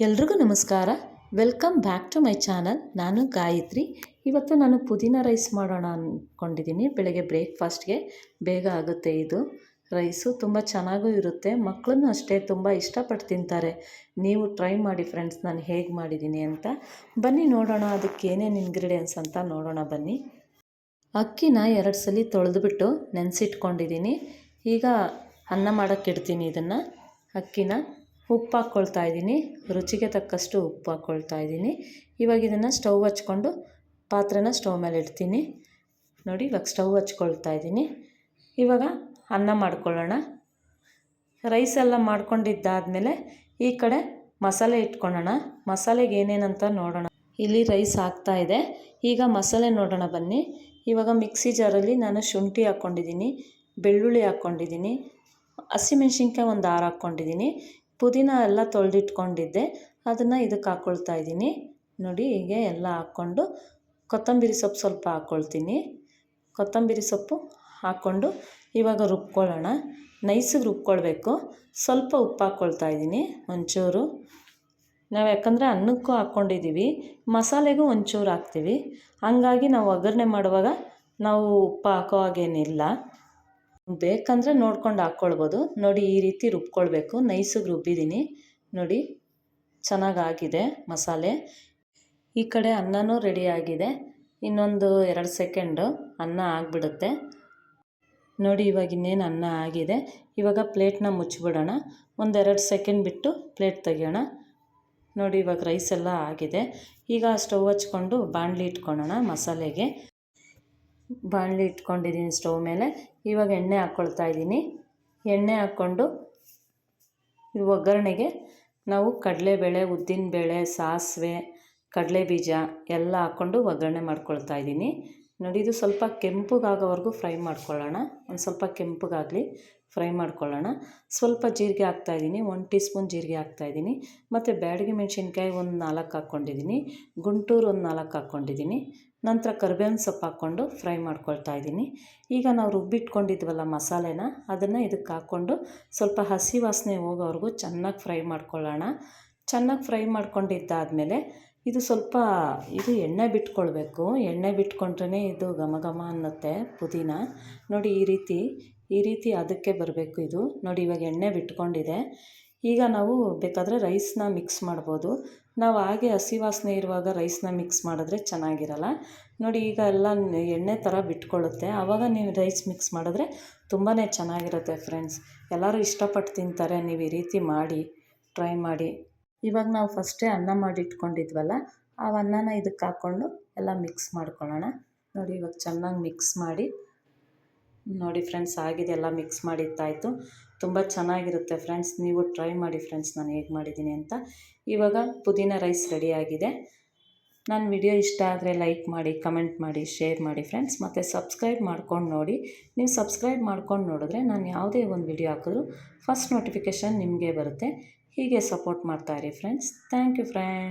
ಎಲ್ರಿಗೂ ನಮಸ್ಕಾರ. Welcome back to my channel ನಾನು ಗಾಯತ್ರಿ. ಇವತ್ತು ನಾನು ಪುದೀನ ರೈಸ್ ಮಾಡೋಣ ಅಂದ್ಕೊಂಡಿದ್ದೀನಿ ಬೆಳಗ್ಗೆ ಬ್ರೇಕ್ಫಾಸ್ಟ್ಗೆ ಬೇಗ ಆಗುತ್ತೆ ಇದು. ರೈಸು ತುಂಬ ಚೆನ್ನಾಗೂ ಇರುತ್ತೆ. ಮಕ್ಕಳನ್ನು ಅಷ್ಟೇ ತುಂಬ ಇಷ್ಟಪಟ್ಟು ತಿಂತಾರೆ. ನೀವು ಟ್ರೈ ಮಾಡಿ ಫ್ರೆಂಡ್ಸ್ ನಾನು ಹೇಗೆ ಮಾಡಿದ್ದೀನಿ ಅಂತ. ಬನ್ನಿ ನೋಡೋಣ. ಅದಕ್ಕೆ ಏನೇನು ಇಂಗ್ರೀಡಿಯೆಂಟ್ಸ್ ಅಂತ ನೋಡೋಣ ಬನ್ನಿ. ಅಕ್ಕಿನ ಎರಡು ಸಲ ತೊಳೆದುಬಿಟ್ಟು ನೆನೆಸಿಟ್ಕೊಂಡಿದ್ದೀನಿ ಈಗ ಅನ್ನ ಮಾಡೋಕ್ಕೆ ಇಡ್ತೀನಿ ಇದನ್ನು. ಅಕ್ಕಿನ ಉಪ್ಪು ಹಾಕ್ಕೊಳ್ತಾ ಇದ್ದೀನಿ. ರುಚಿಗೆ ತಕ್ಕಷ್ಟು ಉಪ್ಪು ಹಾಕ್ಕೊಳ್ತಾ ಇದ್ದೀನಿ. ಇವಾಗ ಇದನ್ನು ಸ್ಟವ್ ಹಚ್ಕೊಂಡು ಪಾತ್ರೆನ ಸ್ಟವ್ ಮೇಲೆ ಇಡ್ತೀನಿ. ನೋಡಿ, ಇವಾಗ ಸ್ಟವ್ ಹಚ್ಕೊಳ್ತಾ ಇದ್ದೀನಿ. ಇವಾಗ ಅನ್ನ ಮಾಡ್ಕೊಳ್ಳೋಣ. ರೈಸ್ ಎಲ್ಲ ಮಾಡ್ಕೊಂಡಿದ್ದಾದಮೇಲೆ ಈ ಕಡೆ ಮಸಾಲೆ ಇಟ್ಕೊಳ್ಳೋಣ. ಮಸಾಲೆಗೆ ಏನೇನಂತ ನೋಡೋಣ. ಇಲ್ಲಿ ರೈಸ್ ಆಗ್ತಾ ಇದೆ. ಈಗ ಮಸಾಲೆ ನೋಡೋಣ ಬನ್ನಿ. ಇವಾಗ ಮಿಕ್ಸಿ ಜಾರಲ್ಲಿ ನಾನು ಶುಂಠಿ ಹಾಕ್ಕೊಂಡಿದ್ದೀನಿ. ಬೆಳ್ಳುಳ್ಳಿ ಹಾಕ್ಕೊಂಡಿದ್ದೀನಿ. ಹಸಿಮೆಣ್ಸಿನ್ಕಾಯಿ ಒಂದು ಆರು ಹಾಕ್ಕೊಂಡಿದ್ದೀನಿ. ಪುದೀನ ಎಲ್ಲ ತೊಳೆದಿಟ್ಕೊಂಡಿದ್ದೆ. ಅದನ್ನು ಇದಕ್ಕೆ ಹಾಕ್ಕೊಳ್ತಾ ಇದ್ದೀನಿ. ನೋಡಿ, ಹೀಗೆ ಎಲ್ಲ ಹಾಕ್ಕೊಂಡು ಕೊತ್ತಂಬರಿ ಸೊಪ್ಪು ಸ್ವಲ್ಪ ಹಾಕ್ಕೊಳ್ತೀನಿ ಕೊತ್ತಂಬರಿ ಸೊಪ್ಪು ಹಾಕ್ಕೊಂಡು ಇವಾಗ ರುಬ್ಕೊಳ್ಳೋಣ. ನೈಸಿಗೆ ರುಬ್ಕೊಳ್ಬೇಕು. ಸ್ವಲ್ಪ ಉಪ್ಪು ಹಾಕ್ಕೊಳ್ತಾ ಇದ್ದೀನಿ ಒಂಚೂರು. ನಾವು ಯಾಕಂದರೆ ಅನ್ನಕ್ಕೂ ಹಾಕ್ಕೊಂಡಿದ್ದೀವಿ ಮಸಾಲೆಗೂ ಒಂಚೂರು ಹಾಕ್ತೀವಿ. ಹಂಗಾಗಿ ನಾವು ಒಗ್ಗರಣೆ ಮಾಡುವಾಗ ನಾವು ಉಪ್ಪು ಹಾಕೋ ಹಾಗೇನಿಲ್ಲ. ಬೇಕಂದರೆ ನೋಡ್ಕೊಂಡು ಹಾಕ್ಕೊಳ್ಬೋದು. ನೋಡಿ, ಈ ರೀತಿ ರುಬ್ಕೊಳ್ಬೇಕು. ನೈಸಿಗೆ ರುಬ್ಬಿದ್ದೀನಿ. ನೋಡಿ, ಚೆನ್ನಾಗಾಗಿದೆ ಮಸಾಲೆ. ಈ ಕಡೆ ಅನ್ನನೂ ರೆಡಿಯಾಗಿದೆ ಇನ್ನೊಂದು ಎರಡು ಸೆಕೆಂಡು ಅನ್ನ ಆಗಿಬಿಡುತ್ತೆ. ನೋಡಿ, ಇವಾಗ ಇನ್ನೇನು ಅನ್ನ ಆಗಿದೆ. ಇವಾಗ ಪ್ಲೇಟ್ನ ಮುಚ್ಚಿಬಿಡೋಣ ಒಂದೆರಡು ಸೆಕೆಂಡ್ ಬಿಟ್ಟು ಪ್ಲೇಟ್ ತೆಗಿಯೋಣ. ನೋಡಿ, ಇವಾಗ ರೈಸ್ ಎಲ್ಲ ಆಗಿದೆ. ಈಗ ಸ್ಟವ್ ಹಚ್ಕೊಂಡು ಬಾಣಲಿ ಇಟ್ಕೊಳ್ಳೋಣ ಮಸಾಲೆಗೆ. ಬಾಣಲಿ ಇಟ್ಕೊಂಡಿದ್ದೀನಿ ಸ್ಟವ್ ಮೇಲೆ. ಇವಾಗ ಎಣ್ಣೆ ಹಾಕ್ಕೊಳ್ತಾ ಇದ್ದೀನಿ. ಎಣ್ಣೆ ಹಾಕ್ಕೊಂಡು ಒಗ್ಗರಣೆಗೆ ನಾವು ಕಡಲೆಬೇಳೆ, ಉದ್ದಿನಬೇಳೆ, ಸಾಸಿವೆ ಕಡಲೆ ಬೀಜ ಎಲ್ಲ ಹಾಕ್ಕೊಂಡು ಒಗ್ಗರಣೆ ಮಾಡ್ಕೊಳ್ತಾ ಇದ್ದೀನಿ. ನೋಡಿ ಇದು ಸ್ವಲ್ಪ ಕೆಂಪಗಾಗೋವರೆಗೂ ಫ್ರೈ ಮಾಡ್ಕೊಳ್ಳೋಣ. ಒಂದು ಸ್ವಲ್ಪ ಕೆಂಪಗಾಗಲಿ ಫ್ರೈ ಮಾಡ್ಕೊಳ್ಳೋಣ. ಸ್ವಲ್ಪ ಜೀರಿಗೆ ಹಾಕ್ತಾಯಿದ್ದೀನಿ ಒಂದು ಟೀ ಸ್ಪೂನ್ ಜೀರಿಗೆ ಹಾಕ್ತಾಯಿದ್ದೀನಿ ಮತ್ತು ಬ್ಯಾಡಗಿ ಮೆಣಸಿನ್ಕಾಯಿ ಒಂದು ನಾಲ್ಕು ಹಾಕ್ಕೊಂಡಿದ್ದೀನಿ. ಗುಂಟೂರು ಒಂದು ನಾಲ್ಕು ಹಾಕ್ಕೊಂಡಿದ್ದೀನಿ. ನಂತರ ಕರ್ಬೇವಿನ ಸೊಪ್ಪು ಹಾಕ್ಕೊಂಡು ಫ್ರೈ ಮಾಡ್ಕೊಳ್ತಾ ಇದ್ದೀನಿ. ಈಗ ನಾವು ರುಬ್ಬಿಟ್ಕೊಂಡಿದ್ವಲ್ಲ ಮಸಾಲೆನ, ಅದನ್ನು ಇದಕ್ಕೆ ಹಾಕ್ಕೊಂಡು ಸ್ವಲ್ಪ ಹಸಿ ವಾಸನೆ ಹೋಗೋವರೆಗೂ ಚೆನ್ನಾಗಿ ಫ್ರೈ ಮಾಡ್ಕೊಳ್ಳೋಣ. ಚೆನ್ನಾಗಿ ಫ್ರೈ ಮಾಡ್ಕೊಂಡಿದ್ದಾದಮೇಲೆ ಇದು ಸ್ವಲ್ಪ, ಇದು ಎಣ್ಣೆ ಬಿಟ್ಕೊಳ್ಬೇಕು. ಎಣ್ಣೆ ಬಿಟ್ಕೊಂಡ್ರೇ ಇದು ಘಮ ಘಮ ಅನ್ನುತ್ತೆ ಪುದೀನ. ನೋಡಿ ಈ ರೀತಿ ಈ ರೀತಿ ಅದಕ್ಕೆ ಬರಬೇಕು ಇದು. ನೋಡಿ ಇವಾಗ ಎಣ್ಣೆ ಬಿಟ್ಕೊಂಡಿದೆ. ಈಗ ನಾವು ಬೇಕಾದರೆ ರೈಸ್ನ ಮಿಕ್ಸ್ ಮಾಡ್ಬೋದು. ನಾವು ಹಾಗೆ ಹಸಿ ವಾಸನೆ ಇರುವಾಗ ರೈಸ್ನ ಮಿಕ್ಸ್ ಮಾಡಿದ್ರೆ ಚೆನ್ನಾಗಿರಲ್ಲ. ನೋಡಿ ಈಗ ಎಲ್ಲ ಎಣ್ಣೆ ಥರ ಬಿಟ್ಕೊಳ್ಳುತ್ತೆ. ಆವಾಗ ನೀವು ರೈಸ್ ಮಿಕ್ಸ್ ಮಾಡಿದ್ರೆ ತುಂಬಾ ಚೆನ್ನಾಗಿರುತ್ತೆ ಫ್ರೆಂಡ್ಸ್. ಎಲ್ಲರೂ ಇಷ್ಟಪಟ್ಟು ತಿಂತಾರೆ. ನೀವು ಈ ರೀತಿ ಮಾಡಿ, ಟ್ರೈ ಮಾಡಿ. ಇವಾಗ ನಾವು ಫಸ್ಟೇ ಅನ್ನ ಮಾಡಿ ಇಟ್ಕೊಂಡಿದ್ವಲ್ಲ, ಆ ಅನ್ನನ ಇದಕ್ಕೆ ಹಾಕ್ಕೊಂಡು ಎಲ್ಲ ಮಿಕ್ಸ್ ಮಾಡ್ಕೊಳ್ಳೋಣ. ನೋಡಿ ಇವಾಗ ಚೆನ್ನಾಗಿ ಮಿಕ್ಸ್ ಮಾಡಿ. ನೋಡಿ ಫ್ರೆಂಡ್ಸ್ ಆಗಿದೆ ಎಲ್ಲ ಮಿಕ್ಸ್ ಮಾಡಿದ್ದಾಯಿತು ತುಂಬ ಚೆನ್ನಾಗಿರುತ್ತೆ ಫ್ರೆಂಡ್ಸ್ ನೀವು ಟ್ರೈ ಮಾಡಿ ಫ್ರೆಂಡ್ಸ್ ನಾನು ಹೇಗೆ ಮಾಡಿದ್ದೀನಿ ಅಂತ. ಇವಾಗ ಪುದೀನ ರೈಸ್ ರೆಡಿಯಾಗಿದೆ ನನ್ನ ವಿಡಿಯೋ ಇಷ್ಟ ಆದರೆ ಲೈಕ್ ಮಾಡಿ, ಕಮೆಂಟ್ ಮಾಡಿ, ಶೇರ್ ಮಾಡಿ ಫ್ರೆಂಡ್ಸ್. ಮತ್ತು ಸಬ್ಸ್ಕ್ರೈಬ್ ಮಾಡ್ಕೊಂಡು ನೋಡಿ. ನೀವು ಸಬ್ಸ್ಕ್ರೈಬ್ ಮಾಡ್ಕೊಂಡು ನೋಡಿದ್ರೆ ನಾನು ಯಾವುದೇ ಒಂದು ವಿಡಿಯೋ ಹಾಕಿದ್ರು ಫಸ್ಟ್ ನೋಟಿಫಿಕೇಷನ್ ನಿಮಗೆ ಬರುತ್ತೆ. ಹೀಗೆ ಸಪೋರ್ಟ್ ಮಾಡ್ತಾಯಿರಿ ಫ್ರೆಂಡ್ಸ್. Thank you friends.